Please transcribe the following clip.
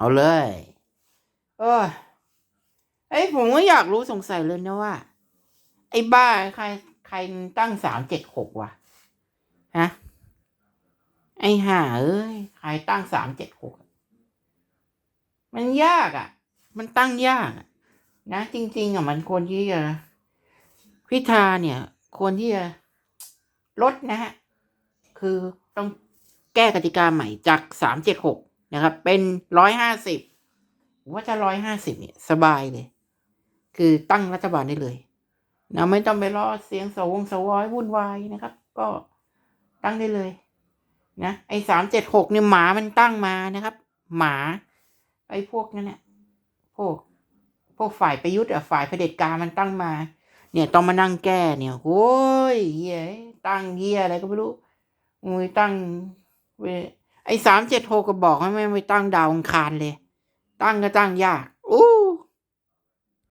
เอาเลย เออไอ้ผมก็อยากรู้สงสัยเลยนะว่า ไอ้บ้าใครใครตั้งสามเจ็ดหกวะฮะไอ้ห่าเอ้ยใครตั้งสามเจ็ดหกมันยากอะ่ะ มันตั้งยากะนะจริง ๆอะมันควรที่จะพิธาเนี่ยควรที่จะลดนะฮะคือต้องแก้กติกาใหม่จากสามเจ็ดหก นะครับ เป็นร้อยห้าสิบว่าจะร้อยห้าสิบเนี่ยสบายเลย คือตั้งรัฐบาลได้เลยนะไม่ต้องไปรอเสียงสวงสวอยวุ่นวายนะครับ ก็ตั้งได้เลย นะไอ้สามเจ็ดหกเนี่ยหมามันตั้งมานะครับ หมา ไอ้พวกนั้นเนี่ยพวก พวกฝ่ายประยุทธ์อะฝ่ายเผด็จการมันตั้งมา เนี่ยต้องมานั่งแก้เนี่ยโอ้ยเฮียตั้งเฮียอะไรก็ไม่รู้มึงไปตั้งเว ไอ้สามเจ็ดหกก็บอกให้ไม่ไปตั้งดาวอังคารเลย ตั้งก็ตั้งยาก